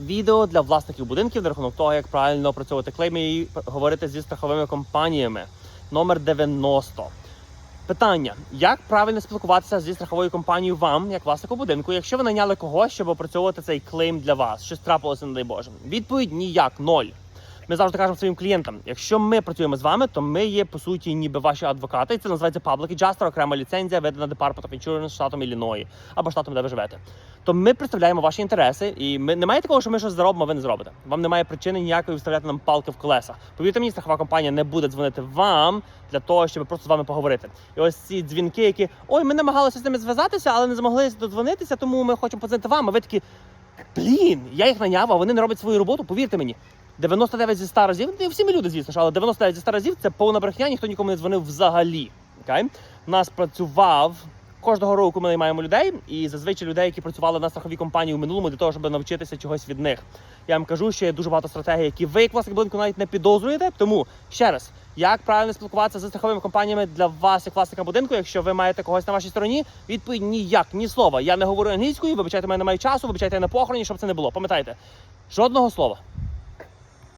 відео для власників будинків на рахунок того, як правильно опрацьовувати клейми і говорити зі страховими компаніями. Номер 90. Питання: як правильно спілкуватися зі страховою компанією вам, як власнику будинку, якщо ви найняли когось, щоб опрацьовувати цей клейм для вас? Щось трапилося, не дай Боже. Відповідь ніяк, ноль. Ми завжди кажемо своїм клієнтам: якщо ми працюємо з вами, то ми є по суті ніби ваші адвокати. І це називається Public Adjuster, окрема ліцензія, видана Department of Insurance штатом Ілліної або штатом, де ви живете. То ми представляємо ваші інтереси, і ми немає такого, що ми щось заробимо, а ви не зробите. Вам немає причини ніякої вставляти нам палки в колеса. Повірте мені, страхова компанія не буде дзвонити вам для того, щоб просто з вами поговорити. І ось ці дзвінки, які ой, ми намагалися з ними зв'язатися, але не змогли додзвонитися, тому ми хочемо подзвонити вам. А ви такі, блін, я їх наняв, а вони не роблять свою роботу. Повірте мені. 99 зі 100 разів, ну, всі ми люди, звісно але 99 зі 100 разів це повна брехня, ніхто нікому не дзвонив взагалі. Окей? Нас працював кожного року ми наймаємо людей, і зазвичай людей, які працювали на страховій компанії у минулому, для того, щоб навчитися чогось від них. Я вам кажу, що є дуже багато стратегій, які ви, як власник будинку, навіть не підозрюєте. Тому ще раз, як правильно спілкуватися з страховими компаніями для вас, як власника будинку, якщо ви маєте когось на вашій стороні, відповідь ніяк, ні слова. Я не говорю англійською, вибачайте, мене немає часу, вибачайте я на похороні, щоб це не було. Пам'ятайте, жодного слова.